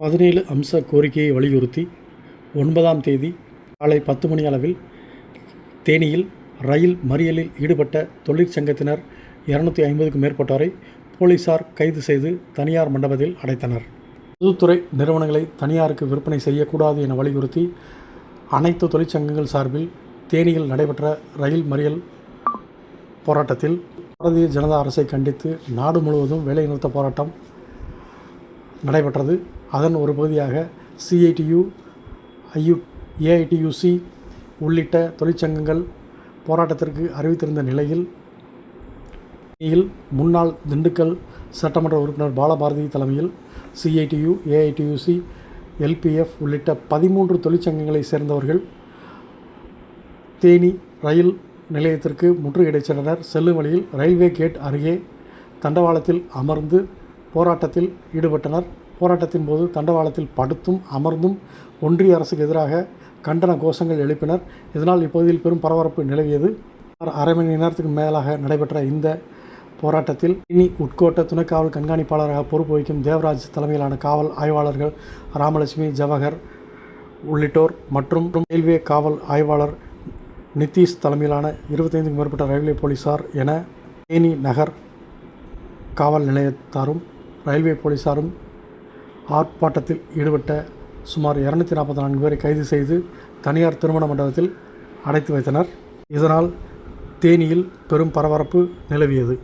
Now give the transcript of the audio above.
பதினேழு அம்ச கோரிக்கையை வலியுறுத்தி ஒன்பதாம் தேதி காலை பத்து மணி அளவில் தேனியில் ரயில் மறியலில் ஈடுபட்ட தொழிற்சங்கத்தினர் இருநூத்தி ஐம்பதுக்கும் மேற்பட்டோரை போலீசார் கைது செய்து தனியார் மண்டபத்தில் அடைத்தனர். பொதுத்துறை நிறுவனங்களை தனியாருக்கு விற்பனை செய்யக்கூடாது என வலியுறுத்தி அனைத்து தொழிற்சங்கங்கள் சார்பில் தேனியில் நடைபெற்ற ரயில் மறியல் போராட்டத்தில் பாரதிய ஜனதா அரசை கண்டித்து நாடு முழுவதும் வேலைநிறுத்த போராட்டம் நடைபெற்றது. அதன் ஒரு பகுதியாக சிஐடியு ஐயு ஏஐடியுசி உள்ளிட்ட தொழிற்சங்கங்கள் போராட்டத்திற்கு அறிவித்திருந்த நிலையில் முன்னாள் திண்டுக்கல் சட்டமன்ற உறுப்பினர் பாலபாரதி தலைமையில் சிஐடியு ஏஐடியுசி எல்பிஎஃப் உள்ளிட்ட பதிமூன்று தொழிற்சங்கங்களைச் சேர்ந்தவர்கள் தேனி ரயில் நிலையத்திற்கு முற்றுகையிடச் சென்றனர் செல்லும் வழியில் ரயில்வே கேட் அருகே தண்டவாளத்தில் அமர்ந்து போராட்டத்தில் ஈடுபட்டனர். போராட்டத்தின் போது தண்டவாளத்தில் படுத்தும் அமர்ந்தும் ஒன்றிய அரசுக்கு எதிராக கண்டன கோஷங்கள் எழுப்பினர். இதனால் இப்பகுதியில் பெரும் பரபரப்பு நிலவியது. அரை மணி நேரத்துக்கு மேலாக நடைபெற்ற இந்த போராட்டத்தில் இனி உட்கோட்ட துணை காவல் கண்காணிப்பாளராக பொறுப்பு வகிக்கும் தேவராஜ் தலைமையிலான காவல் ஆய்வாளர்கள் ராமலட்சுமி ஜவஹர் உள்ளிட்டோர் மற்றும் ரயில்வே காவல் ஆய்வாளர் நிதிஷ் தலைமையிலான இருபத்தைந்துக்கும் மேற்பட்ட ரயில்வே போலீசார் என தேனி நகர் காவல் நிலையத்தாரும் ரயில்வே போலீசாரும் ஆர்ப்பாட்டத்தில் ஈடுபட்ட சுமார் இரநூத்தி நாற்பத்தி நான்கு பேரை கைது செய்து தனியார் திருமண மண்டபத்தில் அடைத்து வைத்தனர். இதனால் தேனியில் பெரும் பரபரப்பு நிலவியது.